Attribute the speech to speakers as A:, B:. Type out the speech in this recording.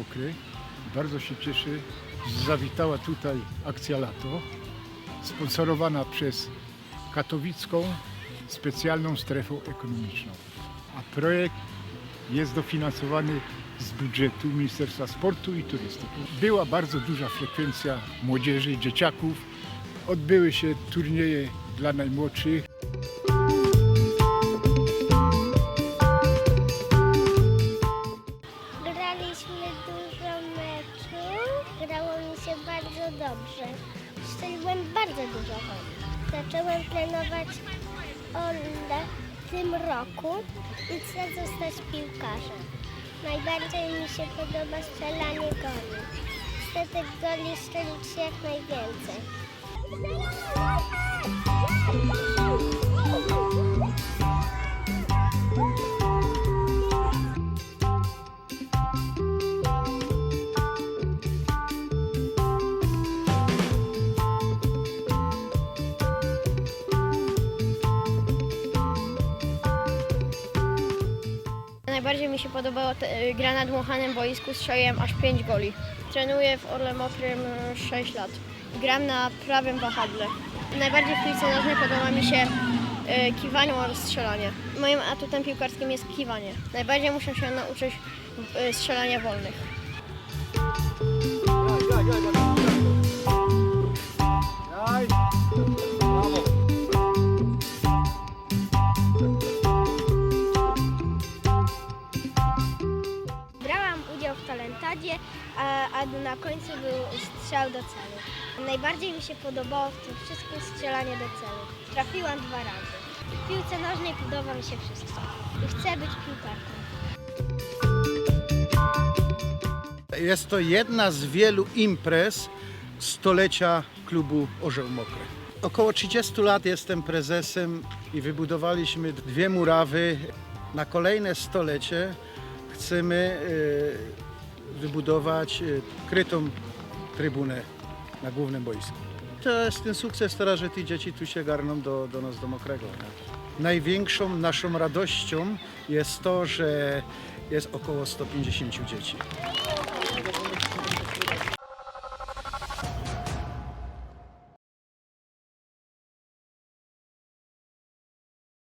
A: Mokry. Bardzo się cieszę, że zawitała tutaj akcja Lato, sponsorowana przez katowicką specjalną strefę ekonomiczną. A projekt jest dofinansowany z budżetu Ministerstwa Sportu i Turystyki. Była bardzo duża frekwencja młodzieży, dzieciaków. Odbyły się turnieje dla najmłodszych.
B: Się bardzo dobrze. Strzeliłem bardzo dużo goli. Zacząłem trenować Ondę w tym roku i chcę zostać piłkarzem. Najbardziej mi się podoba strzelanie goli. Chcę tych goli strzelić jak najwięcej.
C: Najbardziej mi się podobała te- gra na dmuchanym boisku, strzeliłem aż 5 goli. Trenuję w Orle Mokrym e, 6 lat. Gram na prawym wahadle. Najbardziej w piłce nożnej podoba mi się e, kiwanie oraz strzelanie. Moim atutem piłkarskim jest kiwanie. Najbardziej muszę się nauczyć strzelania wolnych.
B: Talentadzie, a, a na końcu był strzał do celu. Najbardziej mi się podobało w tym wszystkim strzelanie do celu. Trafiłam dwa razy. W piłce nożnej podoba mi się wszystko. I chcę być piłkarką.
D: Jest to jedna z wielu imprez stolecia klubu Orzeł Mokry. Około 30 lat jestem prezesem i wybudowaliśmy dwie murawy. Na kolejne stolecie chcemy e, wybudować e, krytą trybunę na głównym boisku. To jest ten sukces teraz, że te dzieci tu się garną do, do nas do Mokrego. nie? Największą naszą radością jest to, że jest około 150 dzieci.